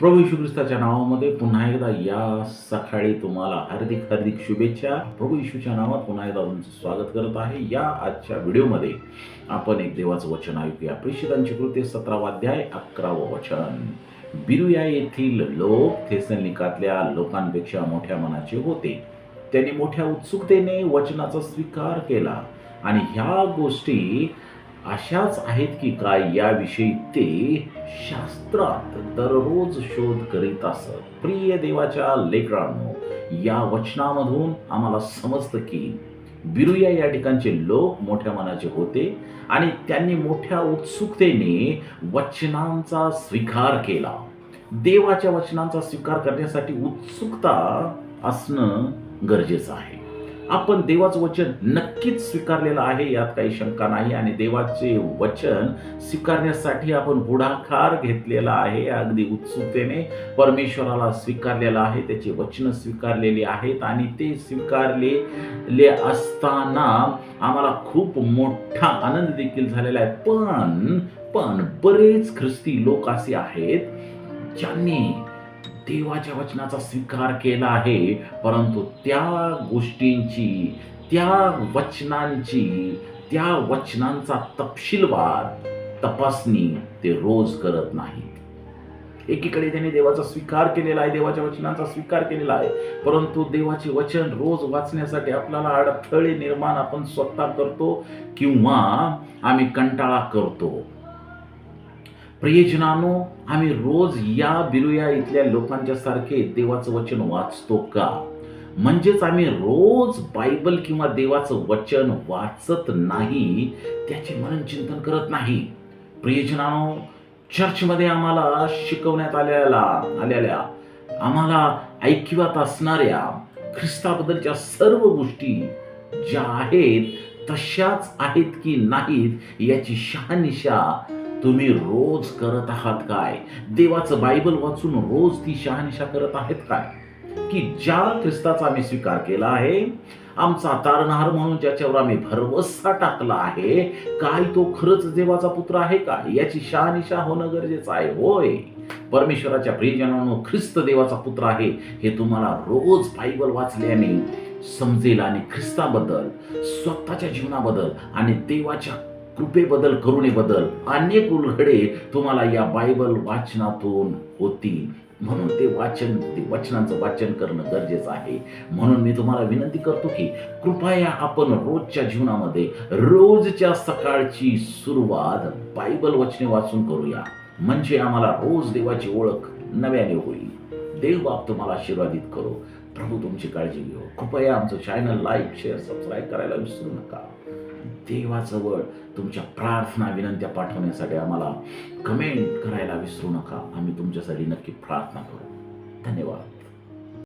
प्रभू यशू ख्रिस्ताच्या नावामध्ये पुन्हा एकदा या सकाळी तुम्हाला हार्दिक हार्दिक शुभेच्छा. प्रभू यशूच्या नावात पुन्हा एकदा तुमचं स्वागत करत आहे. या आजच्या व्हिडिओमध्ये आपण एक देवाचं वचन ऐकूया. प्रेषितांची कृती सतरावाध्याय अकरावं वचन. बिरुया येथील लोक थेसनिकातल्या लोकांपेक्षा मोठ्या मनाचे होते. त्यांनी मोठ्या उत्सुकतेने वचनाचा स्वीकार केला. आणि ह्या गोष्टी अशाच आहेत की काय याविषयी ते शास्त्रात दररोज शोध करीत असत. प्रिय देवाच्या लेकरांनो या वचनामधून आम्हाला समजतं की बिरुया या ठिकाणचे लोक मोठ्या मनाचे होते आणि त्यांनी मोठ्या उत्सुकतेने वचनांचा स्वीकार केला. देवाच्या वचनांचा स्वीकार करण्यासाठी उत्सुकता असणं गरजेचं आहे. आपण देवाचं वचन नक्कीच स्वीकारलेलं आहे यात काही शंका नाही. आणि देवाचे वचन स्वीकारण्यासाठी आपण पुढाकार घेतलेला आहे अगदी उत्सुकतेने परमेश्वराला स्वीकारलेला आहे त्याची वचनं स्वीकारलेली आहेत. आणि ते स्वीकारलेले असताना आम्हाला खूप मोठा आनंद देखील झालेला आहे. पण पण बरेच ख्रिस्ती लोक असे आहेत ज्यांनी देवाच्या वचनाचा स्वीकार केला आहे. परंतु त्या गोष्टींची त्या वचनांची त्या वचनांचा तपशीलवार तपासणी ते रोज करत नाहीत. एकीकडे त्यांनी देवाचा स्वीकार केलेला आहे देवाच्या वचनांचा स्वीकार केलेला आहे. परंतु देवाचे वचन रोज वाचण्यासाठी आपल्याला अडथळे निर्माण आपण स्वतः करतो किंवा आम्ही कंटाळा करतो. प्रियजनानो आम्ही रोज या बिरुया इथल्या लोकांच्या सारखे देवाचं वचन वाचतो का? म्हणजेच आम्ही रोज बायबल किंवा देवाचं वचन वाचत नाही त्याचे मनन चिंतन करत नाही. प्रियजनानो चर्चमध्ये आम्हाला शिकवण्यात आलेला आलेल्या आम्हाला ऐकिवात असणाऱ्या ख्रिस्ताबद्दलच्या सर्व गोष्टी ज्या आहेत तशाच आहेत की नाहीत याची शहानिशा तुम्ही रोज करत आहात काय? देवाचं बायबल वाचून रोज ती शहानिशा करत आहेत काय? की ज्या ख्रिस्ताचा आम्ही स्वीकार केला आहे आमचा तारणहार म्हणून ज्याच्यावर आम्ही भरवसा टाकला आहे काय तो खरंच देवाचा पुत्र आहे का? याची शहानिशा होणं गरजेचं आहे होय. परमेश्वराच्या प्रियजनानो ख्रिस्त देवाचा पुत्र आहे हे तुम्हाला रोज बायबल वाचल्याने समजेल आणि ख्रिस्ताबद्दल स्वतःच्या जीवनाबद्दल आणि देवाच्या कृपेबद्दल करुणेबद्दल अनेक उलगडे तुम्हाला या बायबल वाचनातून होतील. म्हणून ते वाचन ते वचनांचं वाचन करणं गरजेचं आहे. म्हणून मी तुम्हाला विनंती करतो की कृपया आपण रोजच्या जीवनामध्ये रोजच्या सकाळची सुरुवात बायबल वचने वाचून करूया. म्हणजे आम्हाला रोज देवाची ओळख नव्याने होईल. देव बाप तुम्हाला आशीर्वादित करो. प्रभू तुमची काळजी घेऊ कृपया आमचं चॅनल लाईक शेअर सबस्क्राईब करायला विसरू नका. देवाजवळ तुमच्या प्रार्थना विनंत्या पाठवण्यासाठी आम्हाला कमेंट करायला विसरू नका. आम्ही तुमच्यासाठी नक्की प्रार्थना करू. धन्यवाद.